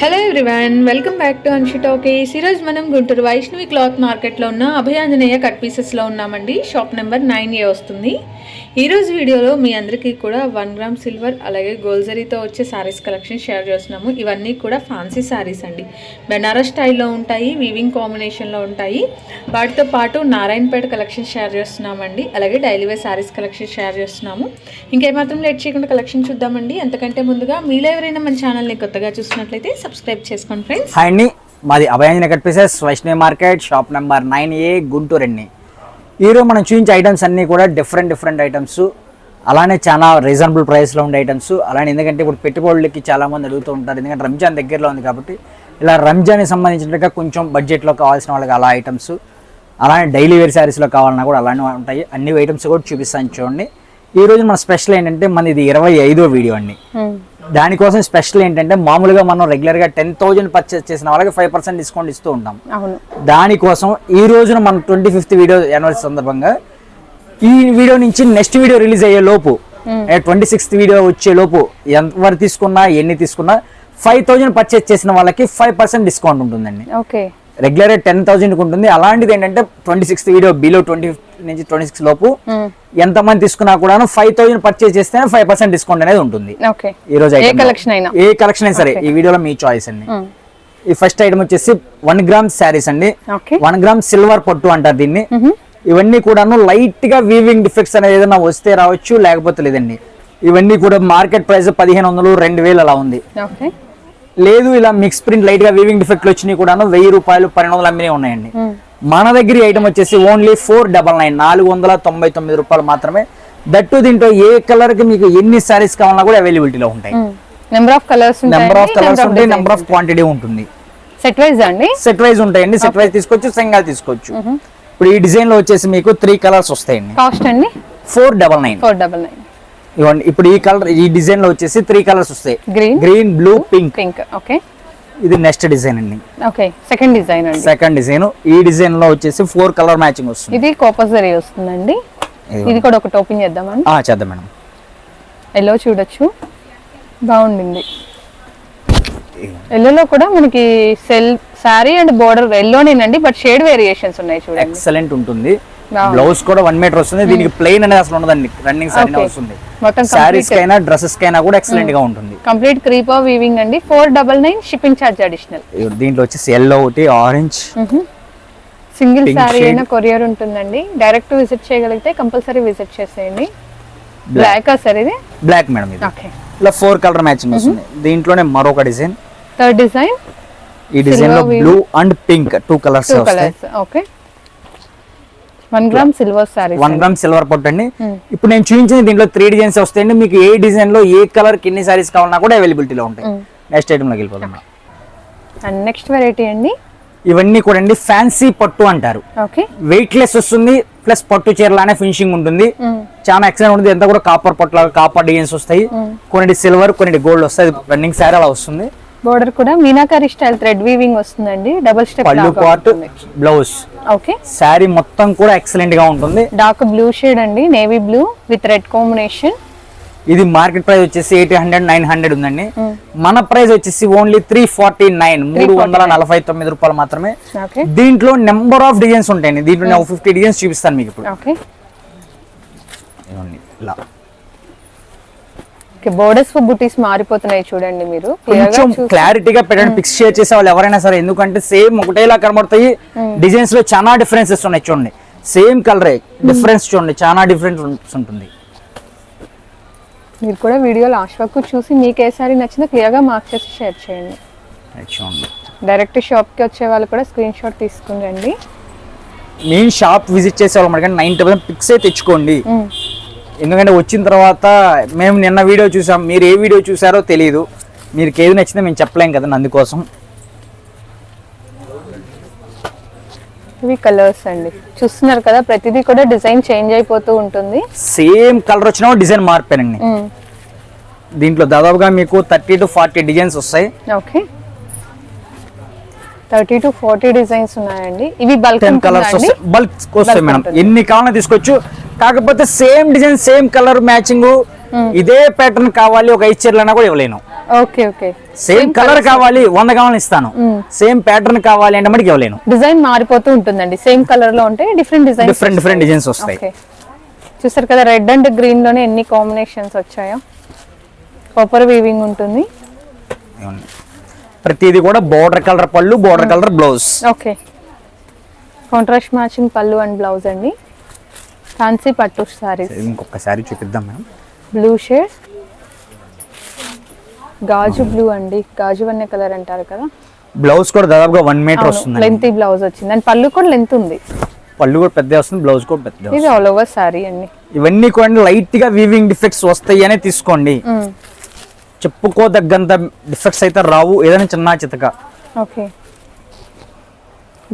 Hello everyone welcome back to Anshi talkies ఈరోజు మనం Guntur Vaishnavi cloth మార్కెట్లో ఉన్న అభయాంజనేయ కట్ పీసెస్లో ఉన్నామండి. షాప్ నెంబర్ నైన్ ఏ వస్తుంది. ఈరోజు వీడియోలో మీ అందరికీ కూడా వన్ గ్రామ్ సిల్వర్ అలాగే గోల్జరీతో వచ్చే శారీస్ కలెక్షన్ షేర్ చేస్తున్నాము. ఇవన్నీ కూడా ఫ్యాన్సీ శారీస్ అండి. బెనారస్ స్టైల్లో ఉంటాయి వీవింగ్ కాంబినేషన్లో ఉంటాయి. వాటితో పాటు నారాయణపేట కలెక్షన్ షేర్ చేస్తున్నామండి. అలాగే daily wear saris collection share చేస్తున్నాము. ఇంకేమాత్రం లేట్ చేయకుండా కలెక్షన్ చూద్దామండి. అంతకంటే ముందుగా మీలో ఎవరైనా మన ఛానల్ని కొత్తగా చూసినట్లయితే సబ్స్క్రైబ్ చేసుకోండి ఫ్రెండ్స్ హాయ్ అండి. మాది Abhayanjana cut pieces Vaishnavi market shop number nine A Guntur అండి ఈరోజు మనం చూపించే ఐటమ్స్ అన్నీ కూడా డిఫరెంట్ డిఫరెంట్ ఐటమ్స్ అలానే చాలా రీజనబుల్ ప్రైస్లో ఉండే ఐటమ్స్ అలానే ఎందుకంటే ఇప్పుడు పెట్టుబడులకి చాలామంది అడుగుతూ ఉంటారు. ఎందుకంటే రంజాన్ దగ్గరలో ఉంది కాబట్టి ఇలా రంజాన్కి సంబంధించినట్టుగా కొంచెం బడ్జెట్లో కావాల్సిన వాళ్ళకి అలా ఐటమ్స్ అలానే డైలీ వేర్ శారీస్లో కావాలన్నా కూడా అలానే ఉంటాయి. అన్ని ఐటమ్స్ కూడా చూపిస్తాను చూడండి. ఈ రోజు మన స్పెషల్ ఏంటంటే మన ఇది ఇరవై ఐదో వీడియో అండి. దానికోసం స్పెషల్ ఏంటంటే మామూలుగా మనం రెగ్యులర్గా టెన్ థౌజండ్ పర్చేస్ చేసిన వాళ్ళకి ఫైవ్ పర్సెంట్ డిస్కౌంట్ ఇస్తూ ఉంటాం. అవును. దానికోసం ఈ రోజున మన ట్వంటీ ఫిఫ్త్ వీడియో యానివర్సరీ సందర్భంగా ఈ వీడియో నుంచి నెక్స్ట్ వీడియో రిలీజ్ అయ్యే లోపు ట్వంటీ సిక్స్త్ వీడియో వచ్చే లోపు ఎవరు తీసుకున్నా ఎన్ని తీసుకున్నా ఫైవ్ థౌజండ్ పర్చేస్ చేసిన వాళ్ళకి ఫైవ్ పర్సెంట్ డిస్కౌంట్ ఉంటుందండి. ఓకే. రెగ్యులర్ టెన్ థౌసండ్కి ఉంటుంది అలాంటిది ఏంటంటే twenty sixth video below twenty నుంచి ట్వంటీ సిక్స్ లోపు ఎంతమంది తీసుకున్నా కూడా ఫైవ్ థౌసండ్ పర్చేస్ చేస్తేనే ఫైవ్ పర్సెంట్ డిస్కౌంట్ అనేది ఉంటుంది. ఈ రోజు ఏ collection అయినా. ఏ కలెక్షన్ అయినా సరే ఈ వీడియోలో మీ చాయిస్ అండి. ఈ ఫస్ట్ ఐటమ్ వచ్చేసి వన్ గ్రామ్ శారీస్ అండి. వన్ గ్రామ్ సిల్వర్ పట్టు అంటారు దీన్ని. ఇవన్నీ కూడాను లైట్గా వీవింగ్ డిఫెక్ట్స్ అనేది ఏదైనా వస్తే రావచ్చు లేకపోతే లేదండి. ఇవన్నీ కూడా మార్కెట్ ప్రైస్ పదిహేను వందలు రెండు వేలు అలా ఉంది. లేదు ఇలా మిక్స్ ప్రింట్ లైట్గా వీవింగ్ డిఫెక్ట్లు వచ్చినాయి కూడాను వెయ్యి రూపాయలు పన్నెండు వందలు అమ్మినే ఉన్నాయండి. మన దగ్గర ఐటమ్ వచ్చేసి ఓన్లీ ఫోర్ డబల్ నైన్ నాలుగు వందల తొంభై తొమ్మిది రూపాయలు మాత్రమే. దట్టు దీంట్లో ఏ కలర్కి మీకు ఎన్ని సారీస్ కావాలన్నా కూడా అవైలబిలిటీలో ఉంటాయి. Number of colours number of colours ఉంటాయి నెంబర్ ఆఫ్ క్వాంటిటీ ఉంటుంది. సెట్ వైజ్ అండి? సెట్ వైజ్ ఉంటాయండి సెట్ వైజ్ తీసుకోవచ్చు సింగల్ తీసుకోవచ్చు. ఇప్పుడు ఈ డిజైన్లో వచ్చేసి మీకు త్రీ కలర్స్ వస్తాయండి. కాస్ట్ అండి? Four double nine four double nine ఇవ్వండి ఇప్పుడు ఈ కలర్ ఈ డిజైన్లో వచ్చేసి త్రీ కలర్స్ వస్తాయి. Green green blue pink pink okay ఇది నెక్స్ట్ డిజైన్ అండి. ఓకే సెకండ్ డిజైన్ అండి. సెకండ్ డిజైన్ ఈ డిజైన్లో వచ్చేసి ఫోర్ కలర్ మ్యాచింగ్ వస్తుంది. ఇది కోపసరీ వస్తుందండి. ఇది కూడా ఒకటి ఓపెన్ చేద్దామండి ఆ, చేద్దాం మేడం. ఎల్లో చూడొచ్చు. బాగుండింది. ఎల్లోలో కూడా మనకి సెల్ శారీ అండ్ బోర్డర్ ఎల్లోనేనండి బట్ షేడ్ వేరియేషన్స్ ఉన్నాయి చూడండి. ఎక్సలెంట్ ఉంటుంది. బ్లౌజ్ కూడా వన్ మీటర్ వస్తుంది. దీనికి ప్లెయిన్ అనేది అసలు ఉండదండి. రన్నింగ్ సారీ. వస్తుంది. మొత్తం శారీస్ కైనా డ్రెస్సెస్ కైనా కూడా ఎక్సలెంట్గా ఉంటుంది. కంప్లీట్ క్రీపర్ వీవింగ్ అండి. Four double nine shipping charge additional దీంట్లో వచ్చేసి ఎల్లో ఒకటి ఆరెంజ్ సింగిల్ shade. అయినా కొరియర్ ఉంటుందండి. డైరెక్ట్ విజిట్ చేయగలిగితే కంపల్సరీ విజిట్ చేసేయండి. బ్లాక్ సార్ ఇది? బ్లాక్ మేడం ఇది. ఓకే ఇలా ఫోర్ కలర్ మ్యాచింగ్ వస్తుంది. దీంట్లోనే మరొక డిజైన్ థర్డ్ డిజైన్ ఈ డిజైన్లో blue and pink two colours two వస్తాయి. Colours okay one gram silver sari one gram silver పొట్టు అండి. ఇప్పుడు నేను చూపించిన దీంట్లో త్రీ డిజైన్స్ వస్తాయండి. మీకు ఏ డిజైన్లో ఏ కలర్ ఎన్ని సారీస్ కావాలన్నా కూడా అవైలబిలిటీలో ఉంటాయి. నెక్స్ట్ ఐటమ్లోకి వెళ్ళిపోతాం. అండ్ నెక్స్ట్ వెరైటీ అండి? ఇవన్నీ కూడా అండి ఫ్యాన్సీ పట్టు అంటారు. ఓకే వెయిట్ లెస్ వస్తుంది ప్లస్ పట్టు చీరలానే ఫినిషింగ్ ఉంటుంది. చాలా ఎక్సలెంట్ ఉంటుంది. ఎంత కూడా కాపర్ పట్టు కాపర్ డిజైన్స్ వస్తాయి. కొన్ని సిల్వర్ కొన్ని గోల్డ్ వస్తాయి. రన్నింగ్ శారీ అలా వస్తుంది. బోర్డర్ కూడా మీనాకరి స్టైల్ థ్రెడ్ వీవింగ్ వస్తుందండి. డబుల్ స్టెప్ పళ్ళు పార్ట్ బ్లౌజ్ ఓకే శారీ మొత్తం కూడా ఎక్సలెంట్గా ఉంటుంది. డార్క్ బ్లూ షేడ్ అండి. Navy blue with red combination ఇది మార్కెట్ ప్రైస్ వచ్చేసి ఎయిట్ హండ్రెడ్ నైన్ హండ్రెడ్ ఉందండి. మన ప్రైస్ వచ్చేసి ఓన్లీ త్రీ ఫార్టీ నైన్ మూడు వందల నలభై తొమ్మిది రూపాయలు మాత్రమే. దీంట్లో నెంబర్ ఆఫ్ డిజైన్స్ ఉంటాయండి. దీంట్లో ఫిఫ్టీ డిజైన్స్ చూపిస్తాను మీకు ఇప్పుడు. ఇలా. బోర్డర్స్ బుటీస్ మారిపోతున్నాయి చూడండి మీరు. కొంచెం క్లారిటీగా పెట్టండి పిక్స్ షేర్ చేసే వాళ్ళు ఎవరైనా సరే ఎందుకంటే సేమ్ ఒకటేలా కనబడతాయి. డిజైన్స్లో చాలా డిఫరెన్సెస్ ఉన్నాయి చూడండి. సేమ్ కలరే డిఫరెన్స్ చూడండి చాలా డిఫరెన్స్ ఉంటుంది. మీరు కూడా వీడియో లాస్ట్ వరకు చూసి మీకు ఏ సారీ నచ్చిందో క్లియర్గా మార్క్ చేసి షేర్ చేయండి. చూడండి. డైరెక్ట్ షాప్కి వచ్చే వాళ్ళు కూడా స్క్రీన్ షాట్ తీసుకుని రండి. మెయిన్ షాప్ విజిట్ చేసే వాళ్ళు మనకి నైన్ థౌసండ్ పిక్సే తెచ్చుకోండి. ఎందుకంటే వచ్చిన తర్వాత మేము నిన్న వీడియో చూసాం. మీరు ఏ వీడియో చూసారో తెలియదు మీరు ఏది నచ్చిందో మేము చెప్పలేం కదండి అందుకోసం ఇవి కలర్స్ అండి. చూస్తున్నారు కదా ప్రతిదీ కూడా డిజైన్ చేంజ్ అయిపోతూ ఉంటుంది. సేమ్ కలర్ వచ్చినా డిజైన్ మార్పానండి. దీంట్లో దాదాపుగా మీకు థర్టీ టు ఫార్టీ డిజైన్స్ వస్తాయి. Okay. Thirty to forty designs ఉన్నాయండి. ఇవి బల్క్ కలర్స్ బల్క్ వస్తాయి. మేడం. ఎన్ని కావాలన్నా తీసుకోవచ్చు. కాకపోతే same design same colour matching ఇదే ప్యాటర్న్ కావాలి ఒక ఐదు చీరలైనా కూడా ఇవ్వలేను. Okay okay. సేమ్ కలర్ కావాలి వంద కావాలని ఇస్తాను. సేమ్ ప్యాటర్న్ కావాలి అంటే మనకి ఇవ్వలేను. డిజైన్ మారిపోతూ ఉంటుందండి. సేమ్ కలర్లో ఉంటే different design different different designs వస్తాయి. చూసారు కదా రెడ్ అండ్ గ్రీన్లోనే ఎన్ని కాంబినేషన్స్ వచ్చాయో? కాపర్ వీవింగ్ ఉంటుంది. ప్రతిది కూడా బోర్డర్ కలర్ పళ్ళు border colour blouse okay. Contrast matching పళ్ళు అండ్ బ్లౌజ్ అండి. ఫ్యాన్సీ పట్టు సారీస్ ఇంకొకసారి చూపిద్దాం మేడం. బ్లూ షేడ్ గాజు బ్లూ అండి. గాజు వన్నె కలర్ అంటారు కదా. బ్లౌజ్ కూడా దాదాపుగా వన్ మీటర్ వస్తుంది లెంత్ బ్లౌజ్ వచ్చింది. అండ్ పళ్ళు కూడా లెంత్ ఉంది. పళ్ళు కూడా పెద్ద వస్తుంది బ్లౌజ్ కూడా పెద్ద ఇది ఆల్ ఓవర్ సారీ అండి. ఇవన్నీ కూడా లైట్గా వీవింగ్ డిఫెక్ట్స్ వస్తాయి అనే తీసుకోండి. మ్మ్. చెప్పుకోదగ్గంత డిఫెక్ట్స్ అయితే రావు. ఏదైనా చిన్న చితక. ఓకే.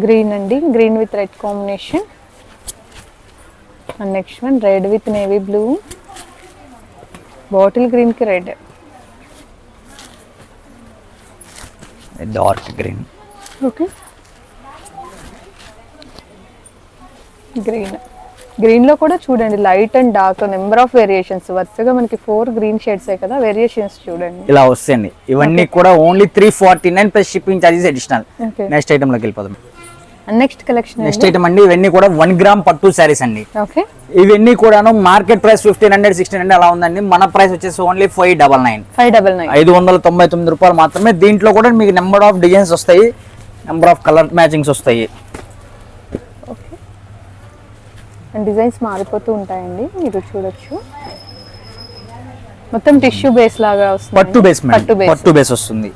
గ్రీన్ అండి. Green with red combination and next one red with navy blue bottle గ్రీన్కి red dark green okay green గ్రీన్లో కూడా చూడండి light and dark number of variations వరుసగా మనకి ఫోర్ గ్రీన్ షేడ్స్ కదా వేరియేషన్స్ చూడండి. ఇలా వస్తాయండి. ఇవన్నీ కూడా only three forty nine plus shipping charges additional next ఐటమ్లోకి వెళ్ళిపోదాం. And next collection next item అండి ఇవన్నీ కూడా వన్ గ్రామ్ పట్టు శారీస్ అండి. ఓకే ఇవన్నీ కూడాను market price fifteen hundred sixteen hundred అలా ఉందండి. మన ప్రైస్ వచ్చేసి only five double nine five double nine ఐదు వందల తొంభై తొమ్మిది రూపాయలు మాత్రమే దీంట్లో కూడా మీకు నెంబర్ ఆఫ్ డిజైన్స్ వస్తాయి. నెంబర్ ఆఫ్ కలర్ మ్యాచింగ్స్ వస్తాయి ఓకే అండ్ డిజైన్స్ మారిపోతూ ఉంటాయండి మీరు చూడొచ్చు. మొత్తం టిష్యూ బేస్ లాగా వస్తుంది. పట్టు బేస్ పట్టు బేస్ పట్టు బేస్ వస్తుంది.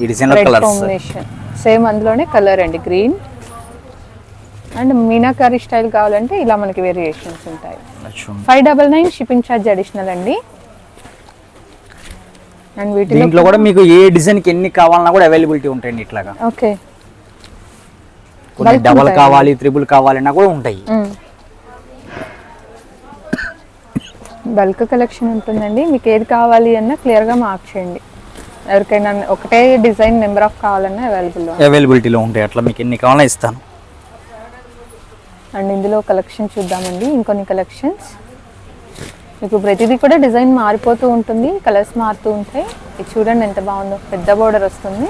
ఈ డిజైన్ కాంబినేషన్ సేమ్ అందులోనే కలర్ అండి గ్రీన్ అండ్ మీనాకారి స్టైల్ కావాలంటే ఇలా మనకి వేరియేషన్స్ ఉంటాయి. Five double nine shipping charge additional అండి. అండ్ వీటిలో కూడా మీకు ఏ డిజైన్కి ఎన్ని కావాలన్నా కూడా అవైలబిలిటీ ఉంటాయండి ఇట్లాగా. ఓకే కొన్ని డబల్. కావాలి త్రిబుల్ కావాలన్నా కూడా ఉంటాయి. బల్క్ కలెక్షన్ ఉంటుందండి. మీకు ఏది కావాలి అన్నా క్లియర్గా మార్క్ చేయండి. ఎవరికైనా ఒకటే డిజైన్ నెంబర్ ఆఫ్ కావాలన్నా అవైలబుల్ అవైలబిలిటీలో ఉంటాయి. అట్లా మీకు ఎన్ని కావాలన్నా ఇస్తాను. అండ్ ఇందులో కలెక్షన్ చూద్దామండి. ఇంకొన్ని కలెక్షన్స్ మీకు ప్రతిదీ కూడా డిజైన్ మారిపోతూ ఉంటుంది. కలర్స్ మారుతూ ఉంటాయి. ఇది చూడండి ఎంత బాగుందో. పెద్ద బోర్డర్ వస్తుంది.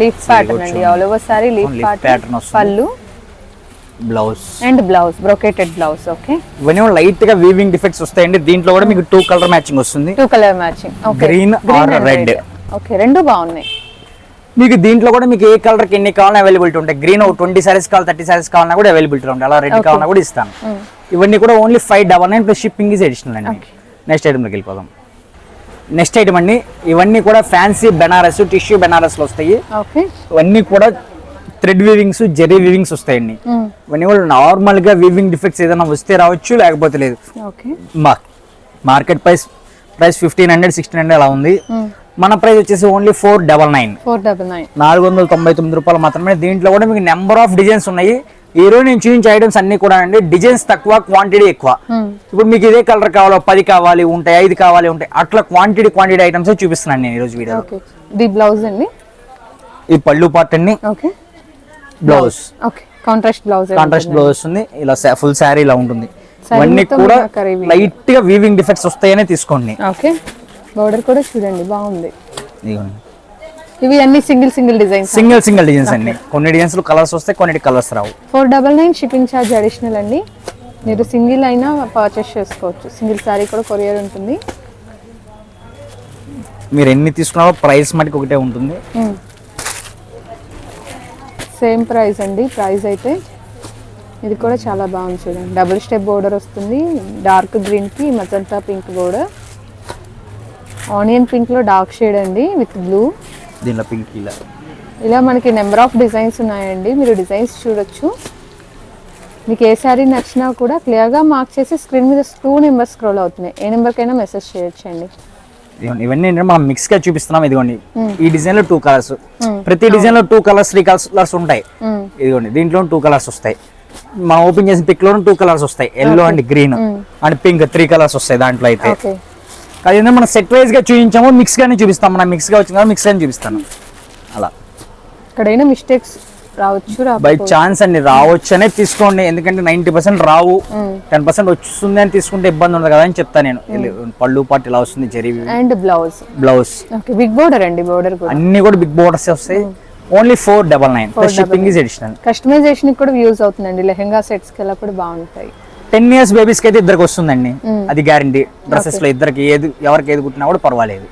లీఫ్ ప్యాటర్న్ అండి. All over sari leaf pattern. పళ్ళు blouse and blouse brocaded blouse okay ఇవన్నీ లైట్గా వీవింగ్ డిఫెక్ట్స్ వస్తాయండి దీంట్లో కూడా మీకు టూ కలర్ మ్యాచింగ్ వస్తుంది. Two colour matching okay Green or red. Okay రెండు బాగున్నాయి. మీకు దీంట్లో కూడా మీకు ఏ కలర్కి ఎన్ని కావాలన్నా అవైలబిలిటీ ఉంటాయి. గ్రీన్ ఒక ట్వంటీ సారీస్ కావాలి థర్టీ సారీస్ కావాలన్నా కూడా అవైలబిలిటీ ఉంటాయి అలా రెడ్ కావాలన్నా కూడా ఇస్తాను. ఇవన్నీ కూడా only five double nine plus shipping is additional అండి. నెక్స్ట్ ఐటమ్లోకి వెళ్ళిపోదాం. నెక్స్ట్ ఐటమ్ అండి. ఇవన్నీ కూడా ఫ్యాన్సీ బెనారస్ టిష్యూ బెనారస్లో వస్తాయి. ఇవన్నీ కూడా థ్రెడ్ వీవింగ్స్ జెరీ వీవింగ్స్ వస్తాయండి. ఇవన్నీ కూడా నార్మల్గా వీవింగ్ డిఫెక్ట్స్ ఏదైనా వస్తే రావచ్చు లేకపోతే లేదు. Market price price fifteen hundred sixteen hundred అలా ఉంది. మన ప్రైస్ వచ్చేసి only four double nine four double nine నాలుగు వందల తొంభై తొమ్మిది రూపాయలు మాత్రమే. దీంట్లో కూడా మీకు నెంబర్ ఆఫ్ డిజైన్స్ ఉన్నాయి. ఈ రోజు నేను చూపించే ఐటమ్స్ అన్ని కూడా అండి డిజైన్స్ తక్కువ క్వాంటిటీ ఎక్కువ. ఇప్పుడు మీకు ఇదే కలర్ కావాలో పది కావాలి ఉంటాయి ఐదు కావాలి ఉంటాయి అట్లా క్వాంటిటీ క్వాంటిటీ ఐటమ్స్ చూపిస్తున్నాను నేను ఈరోజు వీడియో ది బ్లౌజ్ అండి? ఈ పళ్ళు పార్ట్ అండి. Okay blouse okay contrast blouse contrast blouse వస్తుంది ఇలా ఫుల్ శారీ ఇలా ఉంటుంది. ఇవన్నీ కూడా. లైట్గా వీవింగ్ డిఫెక్ట్స్ వస్తాయనే తీసుకోండి. ఓకే బోర్డర్ కూడా చూడండి బాగుంది. ఇదిగోండి. ఇవి అన్ని single single designs single single designs అండి. కొన్ని డిజైన్స్లో కలర్స్ వస్తాయి కొన్ని కలర్స్ రావు. Four double nine shipping charge additional అండి. మీరు సింగిల్ అయినా పర్చేస్ చేసుకోవచ్చు. సింగిల్ శారీ కూడా కొరియర్ ఉంటుంది. మీరు ఎన్ని తీసుకున్నారో ప్రైస్ మటుకు ఒకటే ఉంటుంది. సేమ్ ప్రైస్ అండి. ప్రైస్ అయితే ఇది కూడా చాలా బాగుంది చూడండి. డబుల్ స్టెప్ బోర్డర్ వస్తుంది. డార్క్ గ్రీన్కి మజంతా పింక్ బోర్డర్ ఆనియన్ పింక్లో డార్క్ షేడ్ అండి విత్ బ్లూ దీనిలో పింక్ ఇలా. ఇలా మనకి నెంబర్ ఆఫ్ డిజైన్స్ ఉన్నాయండి. మీరు డిజైన్స్ చూడొచ్చు. మీకు ఏ శారీ నచ్చినా కూడా క్లియర్గా మార్క్ చేసి స్క్రీన్ మీద టూ నెంబర్స్ స్క్రోల్ అవుతున్నాయి. ఏ నెంబర్కైనా మెసేజ్ చేయొచ్చండి ఇవన్నీ ఏంటంటే మనం మిక్స్గా చూపిస్తున్నాం. ఇదిగోండి ఈ డిజైన్లో టూ కలర్స్ ప్రతి డిజైన్లో టూ కలర్స్ త్రీ కలర్స్ ఉంటాయి. ఇదిగోండి దీంట్లో టూ కలర్స్ వస్తాయి. మనం ఓపెన్ చేసిన పిక్లో టూ కలర్స్ వస్తాయి. Yellow and green and pink three colours వస్తాయి దాంట్లో అయితే. ఓకే అది ఏంటంటే మనం సెట్ వైజ్గా చూపించాము మిక్స్ గానే చూపిస్తాం. మనం మిక్స్గా వచ్చింది మిక్స్ గానే చూపిస్తాను. అలా. ఎక్కడైనా మిస్టేక్స్ రావచ్చు బై ఛాన్స్ అండి రావచ్చు అనే తీసుకోండి. ఎందుకంటే నైన్టీ పర్సెంట్ రావు టెన్ పర్సెంట్ వస్తుంది అని తీసుకుంటే ఇబ్బంది ఉండదు కదా అని చెప్తాను నేను. పళ్ళు పాటు ఇలా వస్తుంది zari and blouse blouse big border అండి బోర్డర్ అన్ని కూడా బిగ్ బోర్డర్స్ వస్తాయి. Only four double nine shipping is additional customization కూడా యూజ్ అవుతుందండి. లెహెంగా సెట్స్కి అలా కూడా బాగుంటాయి. టెన్ ఇయర్స్ బేబీస్కి అయితే ఇద్దరికి వస్తుందండి. అది గ్యారంటీ. డ్రెస్సెస్లో ఇద్దరికి ఏది ఎవరికి ఏది కుట్టినా కూడా పర్వాలేదు.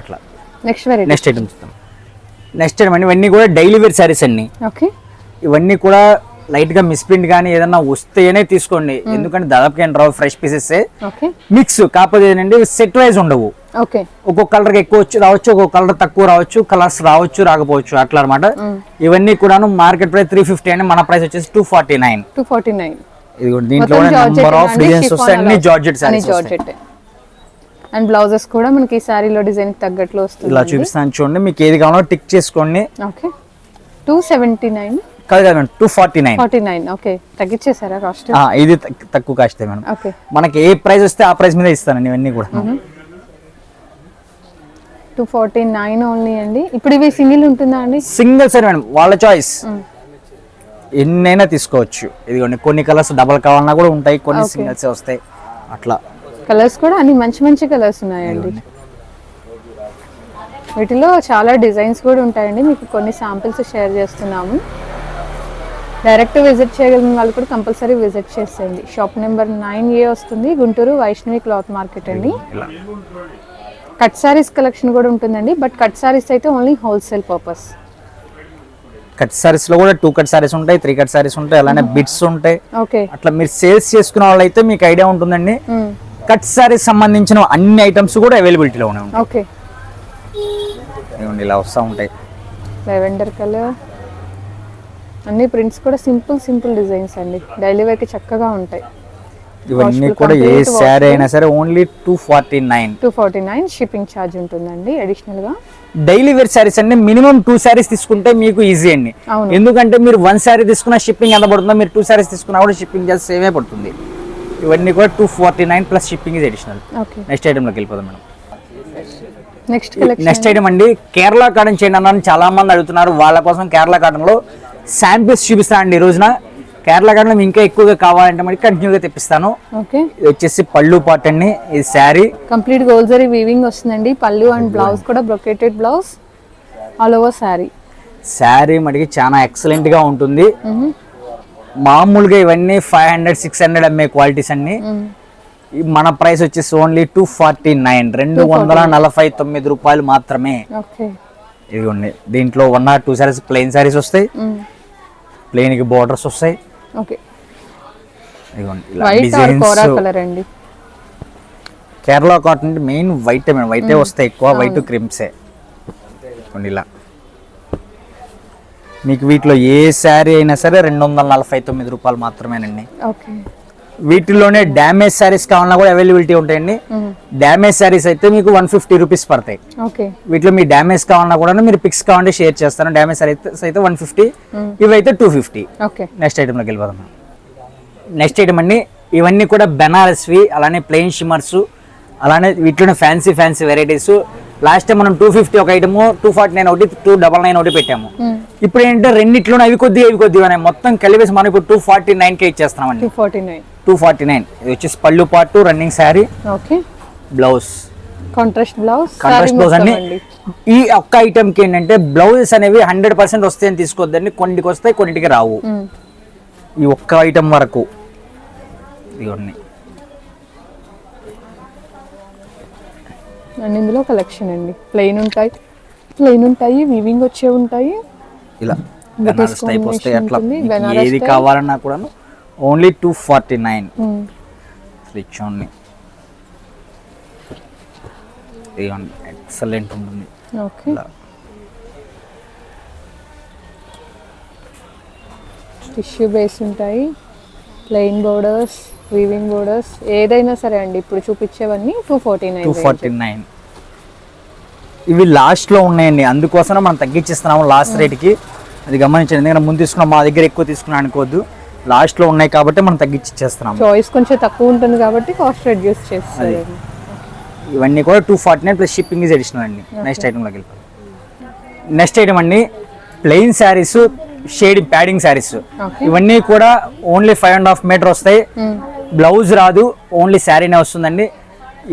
అట్లా. నెక్స్ట్ నెక్స్ట్ ఐటమ్ చూద్దాం. నెక్స్ట్ ఐటమ్ అండి ఇవన్నీ కూడా డైలీ వేర్ శారీస్ అండి. ఇవన్నీ కూడా లైట్గా మిస్ప్రింట్ కానీ ఏదన్నా వస్తేనే తీసుకోండి. ఎందుకంటే దాదాపుగా ఏం రావు ఫ్రెష్ పీసెస్ మిక్స్ కాకపోతే ఏంటంటే సెట్ వైజ్ ఉండవు. ఒక్కొక్క కలర్ ఎక్కువ వచ్చి రావచ్చు ఒక్కొక్క కలర్ తక్కువ రావచ్చు కలర్స్ రావచ్చు రాకపోవచ్చు అట్లా అనమాట ఇవన్నీ కూడాను మార్కెట్ ప్రైస్ త్రీ ఫిఫ్టీ అండి మన ప్రైస్ వచ్చేసి two forty nine two forty nine దీంట్లో నెంబర్ ఆఫ్ డిజైన్స్ వస్తాయి. అన్ని georgette saris georgette. And blouses కూడా మనకి ఈ శారీలో డిజైన్ తగ్గట్లు వస్తుంది ఇలా చూపిస్తాను చూడండి మీకు ఏది కావాలో టిక్ చేసుకోండి. ఓకే. టూ సెవెంటీ నైన్ కాదు కాదు two forty nine forty nine okay తగ్గించేసారా cost ఇది తక్కు- తక్కువ కాస్ట్ మేడం. ఓకే. మనకి ఏ ప్రైస్ వస్తే ఆ ప్రైస్ మీద ఇస్తానండి ఇవన్నీ కూడా. టూ ఫార్టీ నైన్ ఓన్లీ అండి. ఇప్పుడు ఇవి సింగిల్ ఉంటుందా అండి? సింగిల్ సార్ మేడం వాళ్ళ చాయిస్ ఎన్నైనా తీసుకోవచ్చు. ఇదిగోండి కొన్ని కలర్స్ డబల్ కావాలన్నా కూడా ఉంటాయి కొన్ని సింగిల్స్ వస్తాయి. అట్లా. కలర్స్ కూడా అన్ని మంచి మంచి కలర్స్ ఉన్నాయండి. వీటిలో చాలా డిజైన్స్ కూడా ఉంటాయండి. మీకు కొన్ని శాంపిల్స్ షేర్ చేస్తున్నాము. డైరెక్ట్ విజిట్ చేయగలిగిన వాళ్ళు కూడా కంపల్సరీ విజిట్ చేసేయండి. షాప్ నెంబర్ నైన్ ఏ వస్తుంది. గుంటూరు వైష్ణవి క్లాత్ మార్కెట్ అండి. కట్ సారీస్ కలెక్షన్ కూడా ఉంటుందండి. బట్ కట్ సారీస్ అయితే ఓన్లీ హోల్సేల్ పర్పస్ కట్ సారీస్లో కూడా టూ కట్ సారీస్ ఉంటాయి త్రీ కట్ సారీస్ ఉంటాయి అలానే బిట్స్ ఉంటాయి. ఓకే అట్లా మీరు సేల్స్ చేసుకునే వాళ్ళైతే మీకు ఐడియా ఉంటుందండి. కట్ సారీస్ సంబంధించిన అన్ని ఐటమ్స్ కూడా అవైలబిలిటీలో ఉన్నాయి ఇలా వస్తూ ఉంటాయి. లెవెండర్ కలర్ అన్ని ప్రింట్స్ కూడా సింపుల్ సింపుల్ డిజైన్స్ అండి. డైలీ వేర్కి చక్కగా ఉంటాయి. ఇవన్నీ కూడా ఏ శారీ అయినా సరే only two forty nine two forty nine shipping charge ఉంటుందండి అడిషనల్గా డైలీ వేర్ శారీస్ అండి మినిమం టూ శారీస్ తీసుకుంటే మీకు ఈజీ అండి. ఎందుకంటే మీరు వన్ శారీ తీసుకున్న షిప్పింగ్ ఎంత పడుతుందో మీరు టూ శారీస్ తీసుకున్నా కూడా షిప్పింగ్ చార్జ్ సేమే పడుతుంది. ఇవన్నీ కూడా two forty nine plus shipping is additional next ఐటమ్లోకి వెళ్ళిపోదాం మేడం. నెక్స్ట్ నెక్స్ట్ ఐటమ్ అండి కేరళ కాటన్ చేయండి అన్నాను చాలా మంది అడుగుతున్నారు. వాళ్ళ కోసం కేరళ కాటన్లో శాంపిల్స్ చూపిస్తాను అండి ఈ రోజున. కేరళ కాటన్ ఇంకా ఎక్కువగా కావాలంటే మరి కంటిన్యూగా తెప్పిస్తాను. ఓకే. ఇది వచ్చేసి పళ్ళు పాట్ అండి. ఇది శారీ. కంప్లీట్ గోల్జరీ వీవింగ్ వస్తుందండి. పళ్ళు అండ్ బ్లౌజ్ కూడా brocaded blouse all over sari. Sari మటుకి చాలా ఎక్సలెంట్గా ఉంటుంది. మామూలుగా ఇవన్నీ ఫైవ్ హండ్రెడ్ సిక్స్ హండ్రెడ్ అమ్మే క్వాలిటీస్ అన్ని మన ప్రైస్ వచ్చేసి ఓన్లీ టూ ఫార్టీ నైన్ రెండు వందల నలభై తొమ్మిది రూపాయలు మాత్రమే. ఓకే. ఇదిగోండి. దీంట్లో one or two saris plain saris వస్తాయి. ప్లెయిన్కి బోర్డర్స్ వస్తాయి. ఓకే. ఇదిగోండి ఇలా వైట్ ఆర్ డిజైన్స్ కోరా కలర్ అండి? Kerala cotton main white madam. వైటే వస్తాయి ఎక్కువ వైట్ క్రిమ్సే ఇలా. మీకు వీటిలో ఏ శారీ అయినా సరే రెండు వందల నలభై తొమ్మిది రూపాయలు మాత్రమేనండి. ఓకే. వీటిలోనే డ్యామేజ్ శారీస్ కావాలన్నా కూడా అవైలబిలిటీ ఉంటాయండి. డ్యామేజ్ శారీస్ అయితే మీకు వన్ ఫిఫ్టీ రూపీస్ పడతాయి. వీటిలో మీ డ్యామేజ్ కావాలన్నా కూడా మీరు పిక్స్ కావాలంటే షేర్ చేస్తాను. డ్యామేజ్ శారీస్ అయితే వన్ ఫిఫ్టీ ఇవి అయితే టూ ఫిఫ్టీ నెక్స్ట్ ఐటెంలోకి వెళ్ళిపోదాం. నెక్స్ట్ ఐటమ్ అండి ఇవన్నీ కూడా బెనారస్వి అలానే ప్లెయిన్ షిమ్మర్స్ అలానే వీటిలోనే fancy fancy varieties last time మనం టూ ఫిఫ్టీ ఒక ఐటమ్ టూ ఫార్టీ నైన్ ఒకటి టూ డబల్ నైన్ ఒకటి పెట్టాము. ఇప్పుడు ఏంటంటే రెండిట్లోనే అవి కొద్దిగా ఇవి కొద్దిగా మొత్తం కలిపేసి మనం ఇప్పుడు టూ ఫార్టీ నైన్ కే ఇచ్చేస్తున్నామండి. Two forty nine. ఇది వచ్చేసి పళ్ళు పాటు running sari okay. Blouse. Contrast blouse contrast blouse అన్ని ఈ ఒక్క ఐటమ్కి ఏంటంటే బ్లౌజెస్ అనేవి హండ్రెడ్ పర్సెంట్ వస్తాయని తీసుకోవద్దండి. కొన్నిటికి వస్తాయి కొన్నిటికి రావు. ఈ ఒక్క ఐటమ్ వరకు. ఇవన్నీ అండ్ ఇందులో కలెక్షన్ అండి. ప్లెయిన్ ఉంటాయి ప్లెయిన్ ఉంటాయి వీవింగ్ వచ్చే ఉంటాయి. ఇలా టైప్ వస్తాయి అట్లా ఏది. కావాలన్నా కూడా only two forty nine. Rich only ఇదిగోండి ఎక్సలెంట్ ఉంటుంది. టిష్యూ బేస్ ఉంటాయి. ప్లెయిన్ బోర్డర్స్ వీవింగ్ బోర్డర్స్ ఏదైనా సరే అండి ఇప్పుడు చూపించేవన్నీ two forty two nine forty nine ఇవి లాస్ట్లో ఉన్నాయండి. అందుకోసం మనం తగ్గించిస్తున్నాము లాస్ట్ రేట్కి అది గమనించండి. ఎందుకంటే ముందు తీసుకున్నాం మా దగ్గర ఎక్కువ తీసుకున్నాం అనుకోవద్దు. లాస్ట్లో ఉన్నాయి కాబట్టి మనం తగ్గించి ఇచ్చేస్తున్నాము చాయిస్ కొంచెం తక్కువ ఉంటుంది కాబట్టి కాస్ట్ రెడ్యూస్ చేస్తారు. ఇవన్నీ కూడా two forty nine plus shipping is additional అండి నెక్స్ట్ ఐటమ్లోకి వెళ్ళిపోతాం నెక్స్ట్ ఐటమ్ అండి plain saris shade padding saris. ఇవన్నీ కూడా only five and half metre వస్తాయి. బ్లౌజ్ రాదు ఓన్లీ శారీనే వస్తుందండి.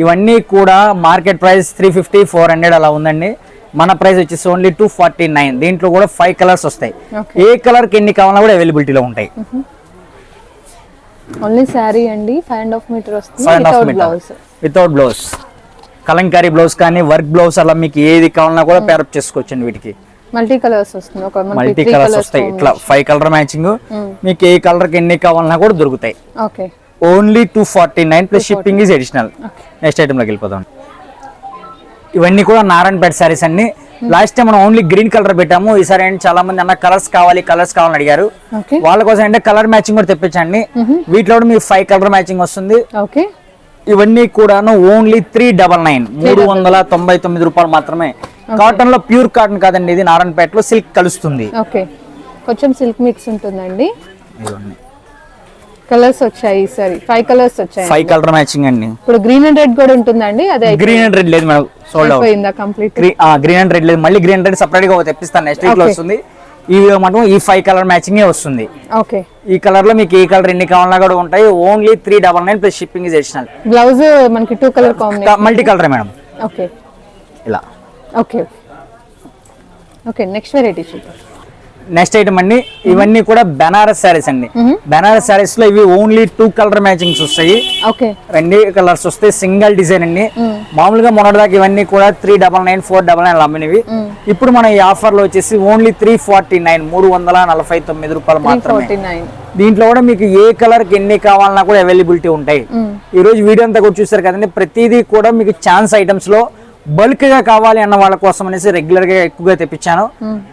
ఇవన్నీ కూడా market price three fifty four hundred అలా ఉందండి. మన ప్రైస్ వచ్చేసి ఓన్లీ టూ ఫార్టీ నైన్ దీంట్లో కూడా ఫైవ్ కలర్స్ వస్తాయి. ఏ కలర్కి ఎన్ని కావాలన్నా కూడా అవైలబిలిటీలో ఉంటాయి. ఓన్లీ శారీ అండి ఫైవ్ అండ్ హాఫ్ మీటర్ వస్తుంది blouse without blouse Kalamkari blouse కానీ వర్క్ బ్లౌజ్ అలా మీకు ఏది కావాలన్నా కూడా పేరప్ చేసుకోవచ్చండి వీటికి. మల్టీ కలర్స్ వస్తుంది ఒక మల్టీ కలర్స్ వస్తాయి. ఇట్లా ఫైవ్ కలర్ మ్యాచింగ్ మీకు ఏ కలర్కి ఎన్ని కావాలన్నా కూడా దొరుకుతాయి. Okay. Only two forty nine plus shipping is additional next ఐటమ్లోకి వెళ్ళిపోదాం. ఇవన్నీ కూడా నారాయణపేట శారీస్ అన్ని లాస్ట్ టైం మనం ఓన్లీ గ్రీన్ కలర్ పెట్టాము. ఈసారి ఏంటి చాలా మంది అన్న కలర్స్ కావాలి కలర్స్ కావాలని అడిగారు. వాళ్ళ కోసం అంటే కలర్ మ్యాచింగ్ కూడా తెప్పించండి. వీటిలో కూడా మీకు ఫైవ్ కలర్ మ్యాచింగ్ వస్తుంది. ఓకే. ఇవన్నీ కూడాను ఓన్లీ త్రీ డబల్ నైన్ మూడు వందల తొంభై తొమ్మిది రూపాయలు మాత్రమే. కాటన్లో ప్యూర్ కాటన్ కాదండి ఇది నారాయణపేటలో సిల్క్ కలుస్తుంది. ఓకే. కొంచెం సిల్క్ మిక్స్ ఉంటుందండి. ఇదిగోండి. కలర్స్ వచ్చాయి ఈసారి ఫైవ్ కలర్స్ వచ్చాయి. ఫైవ్ కలర్ మ్యాచింగ్ అండి. ఇప్పుడు గ్రీన్ అండ్ రెడ్ కూడా ఉంటుందండి అదే గ్రీన్ అండ్ రెడ్ లేదు మేడం సోల్డ్ అవుట్ అయిపోయిందా కంప్లీట్ గ్రీన్ అండ్ రెడ్ లేదు. మళ్ళీ గ్రీన్ రెడ్ సపరేట్గా తెప్పిస్తాను నెక్స్ట్ వీక్లో. వస్తుంది. ఈ మాత్రం ఈ ఫైవ్ కలర్ మ్యాచింగ్ వస్తుంది. ఓకే ఈ కలర్లో మీకు ఏ కలర్ ఎన్ని కావాలన్నా కూడా ఉంటాయి. Only three double nine plus shipping additional blouse మనకి two colour combination multi colour madam. Okay ఇలా. ఓకే ఓకే నెక్స్ట్ వెరైటీ చూద్దాం. నెక్స్ట్ ఐటమ్ అండి. ఇవన్నీ కూడా బెనారస్ శారీస్ అండి. బెనారస్ శారీస్లో ఇవి ఓన్లీ టూ కలర్ మ్యాచింగ్స్ వస్తాయి. రెండు కలర్స్ వస్తాయి. సింగిల్ డిజైన్ అండి. మామూలుగా మొన్నటిదాకా ఇవన్నీ కూడా three double nine four double nine అమ్మినవి. ఇప్పుడు మన ఈ ఆఫర్లో వచ్చేసి ఓన్లీ త్రీ ఫార్టీ నైన్ మూడు వందల నలభై తొమ్మిది రూపాయలు త్రీ మాత్రమే. దీంట్లో కూడా మీకు ఏ కలర్కి ఎన్ని కావాలన్నా కూడా అవైలబిలిటీ ఉంటాయి. ఈ రోజు వీడియో అంతా కూడా చూసారు కదండి. ప్రతిదీ కూడా మీకు ఛాన్స్ ఐటమ్స్లో బల్క్గా కావాలి అన్న వాళ్ళ కోసం అనేసి రెగ్యులర్గా ఎక్కువగా తెప్పించాను.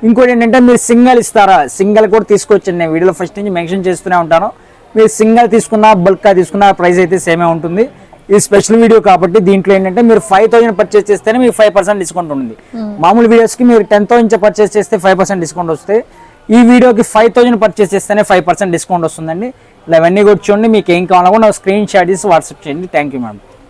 ఇంకోటి ఏంటంటే మీరు సింగల్ ఇస్తారా? సింగల్ కూడా తీసుకొచ్చండి నేను వీడియోలో ఫస్ట్ నుంచి మెన్షన్ చేస్తూనే ఉంటాను. మీరు సింగల్ తీసుకున్నా బల్క్గా తీసుకున్నా ప్రైస్ అయితే సేమే ఉంటుంది. ఇది స్పెషల్ వీడియో కాబట్టి దీంట్లో ఏంటంటే మీరు ఫైవ్ థౌసండ్ పర్చేస్ చేస్తేనే మీకు ఫైవ్ పర్సెంట్ డిస్కౌంట్ ఉంటుంది. మామూలు వీడియోస్కి మీరు టెన్ థౌసండ్ పర్చేస్ చేస్తే ఫైవ్ పర్సెంట్ డిస్కౌంట్ వస్తే ఈ వీడియోకి ఫైవ్ థౌసండ్ పర్చేస్ చేస్తేనే ఫైవ్ పర్సెంట్ డిస్కౌంట్ వస్తుందండి. ఇలా ఇవన్నీ కూడా చూడండి మీకు ఏం కావాలన్నా స్క్రీన్ షాట్ తీసి వాట్సాప్ చేయండి. Thank you madam